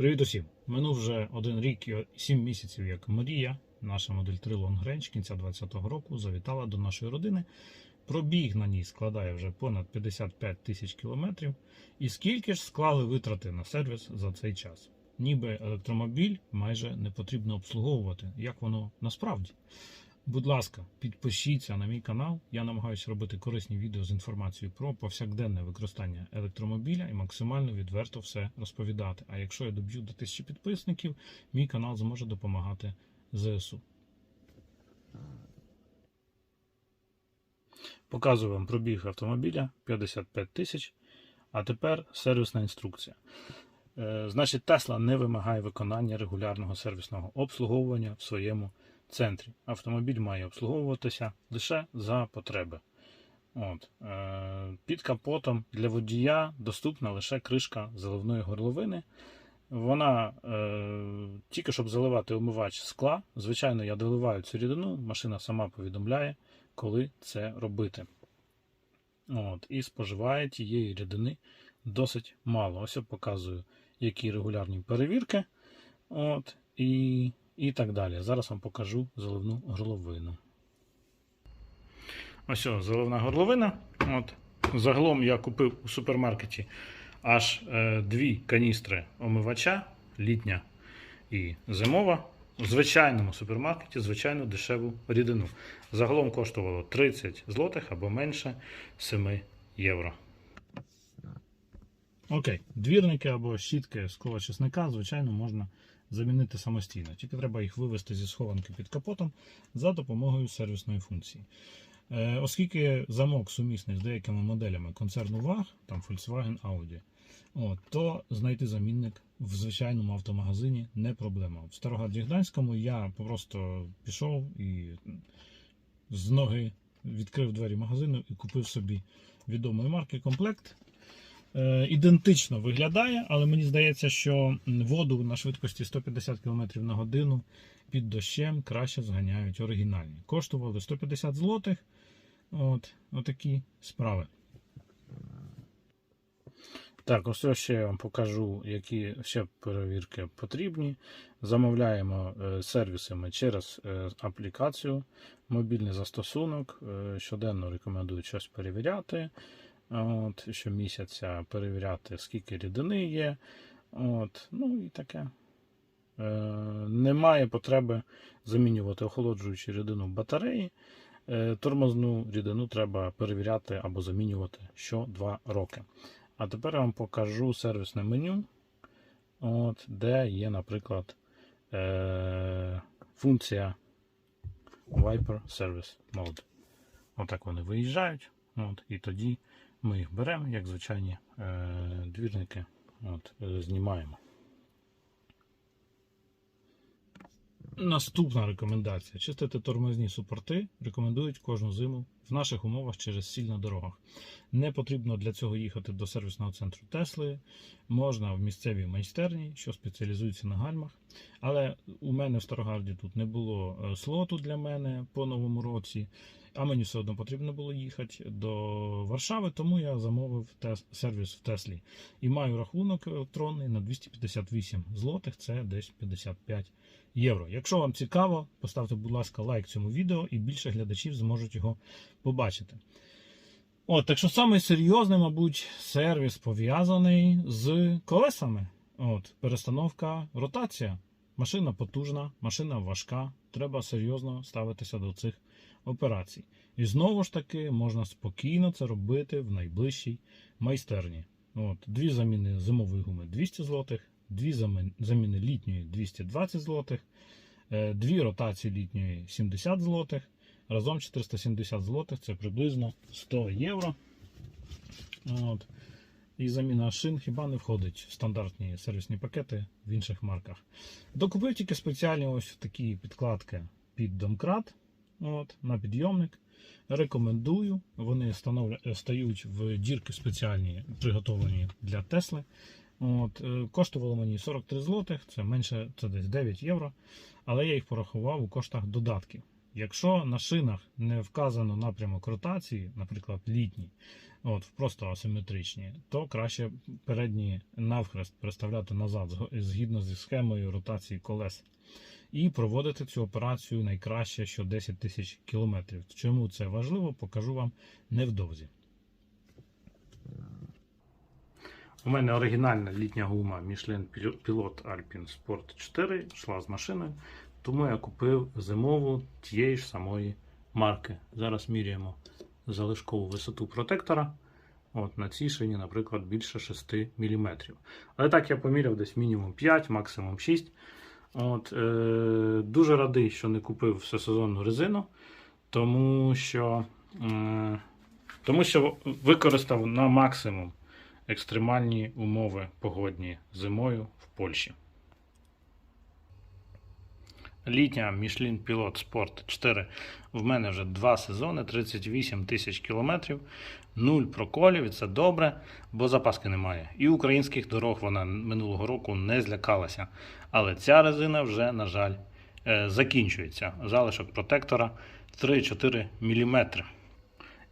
Привіт усім! Минув вже один рік і сім місяців, як Марія, наша модель 3 Long Range кінця 2020 року, завітала до нашої родини. Пробіг на ній складає вже понад 55 тисяч кілометрів. І скільки ж склали витрати на сервіс за цей час? Ніби електромобіль майже не потрібно обслуговувати, як воно насправді. Будь ласка, підпишіться на мій канал. Я намагаюся робити корисні відео з інформацією про повсякденне використання електромобіля і максимально відверто все розповідати. А якщо я доб'ю до тисячі підписників, мій канал зможе допомагати ЗСУ. Показую вам пробіг автомобіля 55 тисяч. А тепер сервісна інструкція. Е, Значить, Тесла не вимагає виконання регулярного сервісного обслуговування в своєму центрі. Автомобіль має обслуговуватися лише за потреби. От. Е, Під капотом для водія доступна лише кришка заливної горловини. Вона е, тільки щоб заливати омивач скла. Звичайно, я доливаю цю рідину, машина сама повідомляє, коли це робити. От, І споживає тієї рідини досить мало. Ось я показую, які регулярні перевірки. От, і, і так далі. Зараз вам покажу заливну горловину. Ось о, заливна горловина. От. Загалом я купив у супермаркеті аж е, дві каністри омивача, літня і зимова. У звичайному супермаркеті звичайну дешеву рідину. Загалом коштувало 30 злотих або менше 7 євро. Окей, двірники або щітки з кола чесника, звичайно, можна замінити самостійно. Тільки треба їх вивести зі схованки під капотом за допомогою сервісної функції. Е, Оскільки замок сумісний з деякими моделями концерну VAG, там Volkswagen Audi, от, то знайти замінник в звичайному автомагазині не проблема. В Старограді Гданському я просто пішов і з ноги відкрив двері магазину і купив собі відомої марки комплект. Е, Ідентично виглядає, але мені здається, що воду на швидкості 150 км на годину під дощем краще зганяють оригінальні. Коштували 150 злотих. От, отакі справи. Так, ось ще я вам покажу, які ще перевірки потрібні. Замовляємо е, сервісами через е, аплікацію, мобільний застосунок. Щоденно рекомендую щось перевіряти. От, щомісяця перевіряти, скільки рідини є. От, ну і таке. Е, немає потреби замінювати охолоджуючу рідину батареї. Е, Тормозну рідину треба перевіряти або замінювати що 2 роки. А тепер я вам покажу сервісне меню, от, де є, наприклад, е, функція Viper Service Mode. Отак вони виїжджають. От, і тоді ми їх беремо, як звичайні е, двірники, от, е, знімаємо. Наступна рекомендація: чистити тормозні супорти. Рекомендують кожну зиму в наших умовах через сіль на дорогах. Не потрібно для цього їхати до сервісного центру Тесли. Можна в місцевій майстерні, що спеціалізується на гальмах. Але у мене в Старогарді тут не було е, слоту для мене по новому році. А мені все одно потрібно було їхати до Варшави, тому я замовив сервіс в Теслі. І маю рахунок електронний на 258 злотих, це десь 55 євро. Якщо вам цікаво, поставте, будь ласка, лайк цьому відео, і більше глядачів зможуть його побачити. От, так що самий серйозний, мабуть, сервіс пов'язаний з колесами. От, перестановка, ротація. Машина потужна, машина важка. Треба серйозно ставитися до цих операцій. І знову ж таки можна спокійно це робити в найближчій майстерні. От, Дві заміни зимової гуми 200 злотих, дві заміни літньої 220 злотих, е, дві ротації літньої 70 злотих. Разом 470 злотих це приблизно 100 євро. От. І заміна шин хіба не входить в стандартні сервісні пакети в інших марках. Докупив тільки спеціальні ось такі підкладки під домкрат от, на підйомник. Рекомендую. Вони становля- стають в дірки спеціальні, приготовлені для Тесли. От, е, коштувало мені 43 злотих, це менше, це десь 9 євро. Але я їх порахував у коштах додатків. Якщо на шинах не вказано напрямок ротації, наприклад, літній, от просто асиметричні, то краще передні навхрест переставляти назад згідно зі схемою ротації колес. І проводити цю операцію найкраще що 10 тисяч кілометрів. Чому це важливо, покажу вам невдовзі. У мене оригінальна літня гума Michelin Pilot Alpine Sport 4 йшла з машиною, тому я купив зимову тієї ж самої марки. Зараз міряємо залишкову висоту протектора. От на цій шині, наприклад, більше 6 мм. Але так я поміряв десь мінімум 5, максимум 6. От, е, дуже радий, що не купив всесезонну резину, тому що, е, тому що використав на максимум екстремальні умови погодні зимою в Польщі. Літня Michelin Pilot Sport 4 в мене вже два сезони, 38 тисяч кілометрів, нуль проколів, і це добре, бо запаски немає. І українських дорог вона минулого року не злякалася. Але ця резина вже, на жаль, е, закінчується. Залишок протектора 3-4 мм.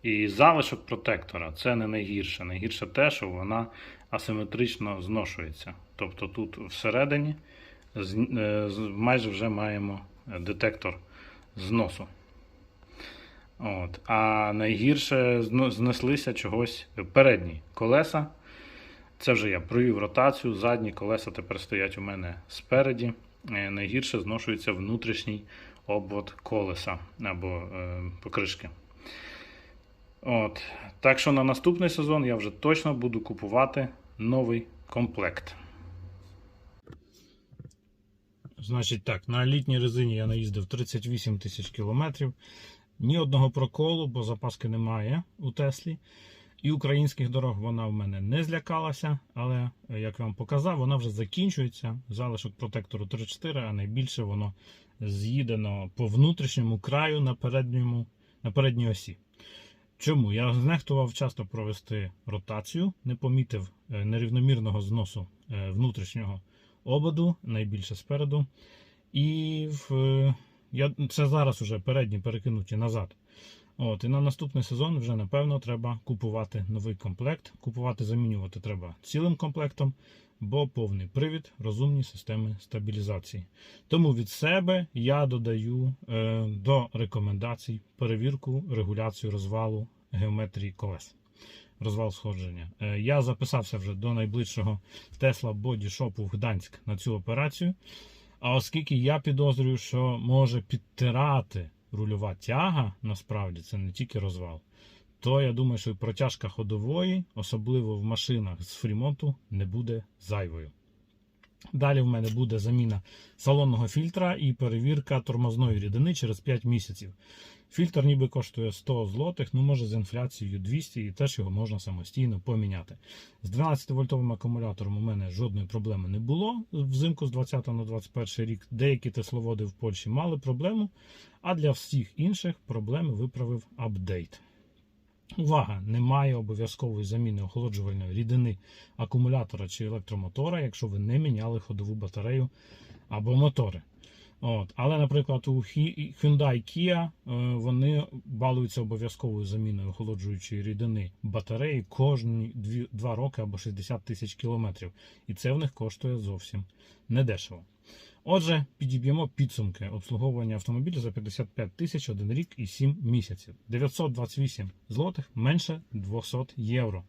І залишок протектора це не найгірше. Найгірше те, що вона асиметрично зношується. Тобто тут всередині майже вже маємо детектор зносу. От. А найгірше знеслися чогось передні колеса. Це вже я провів ротацію. Задні колеса тепер стоять у мене спереді. Е, Найгірше зношується внутрішній обвод колеса або е, покришки. От. Так що на наступний сезон я вже точно буду купувати новий комплект. Значить так, на літній резині я наїздив 38 тисяч кілометрів. Ні одного проколу, бо запаски немає у Теслі. І українських дорог вона в мене не злякалася, але, як я вам показав, вона вже закінчується. Залишок протектору 3-4, а найбільше воно з'їдено по внутрішньому краю на, передньому, на передній осі. Чому? Я знехтував часто провести ротацію, не помітив е, нерівномірного зносу е, внутрішнього ободу, найбільше спереду. І в, я, це зараз вже передні перекинуті назад. От, і на наступний сезон вже напевно треба купувати новий комплект. Купувати, замінювати треба цілим комплектом, бо повний привід, розумні системи стабілізації. Тому від себе я додаю е, до рекомендацій перевірку, регуляцію розвалу геометрії колес. Розвал сходження. Е, я записався вже до найближчого Tesla Body Shop в Гданськ на цю операцію. А оскільки я підозрюю, що може підтирати рульова тяга, насправді це не тільки розвал, то я думаю, що протяжка ходової, особливо в машинах з фрімонту, не буде зайвою. Далі в мене буде заміна салонного фільтра і перевірка тормозної рідини через 5 місяців. Фільтр ніби коштує 100 злотих, ну може з інфляцією 200 і теж його можна самостійно поміняти. З 12-вольтовим акумулятором у мене жодної проблеми не було взимку з 20 на 21 рік. Деякі тесловоди в Польщі мали проблему, а для всіх інших проблеми виправив апдейт. Увага! Немає обов'язкової заміни охолоджувальної рідини акумулятора чи електромотора, якщо ви не міняли ходову батарею або мотори. От. Але, наприклад, у Hy- Hyundai Kia е, вони балуються обов'язковою заміною охолоджуючої рідини батареї кожні 2 роки або 60 тисяч кілометрів. І це в них коштує зовсім недешево. Отже, підіб'ємо підсумки обслуговування автомобіля за 55 тисяч 1 рік і 7 місяців. 928 злотих менше 200 євро.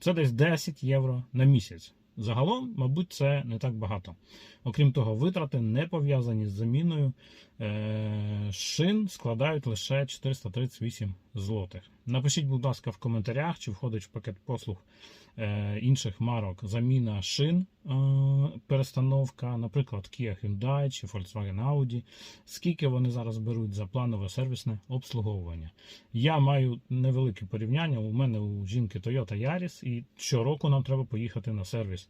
Це десь 10 євро на місяць. Загалом, мабуть, це не так багато. Окрім того, витрати не пов'язані з заміною е, шин складають лише 438 злотих. Напишіть, будь ласка, в коментарях, чи входить в пакет послуг е, інших марок заміна шин, е, перестановка, наприклад, Kia Hyundai чи Volkswagen Audi. Скільки вони зараз беруть за планове сервісне обслуговування? Я маю невелике порівняння. У мене у жінки Toyota Yaris, і щороку нам треба поїхати на сервіс.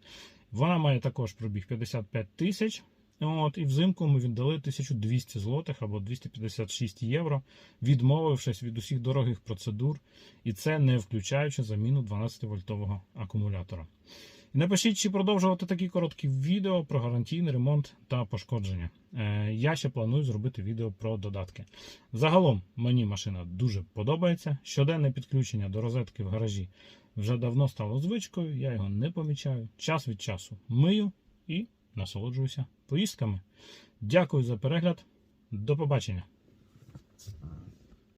Вона має також пробіг 55 тисяч. От, і взимку ми віддали 1200 злотих або 256 євро, відмовившись від усіх дорогих процедур, і це не включаючи заміну 12-вольтового акумулятора. Напишіть, чи продовжувати такі короткі відео про гарантійний ремонт та пошкодження. Е, Я ще планую зробити відео про додатки. Загалом мені машина дуже подобається. Щоденне підключення до розетки в гаражі вже давно стало звичкою, я його не помічаю. Час від часу мию і насолоджуюся поїздками. Дякую за перегляд. До побачення.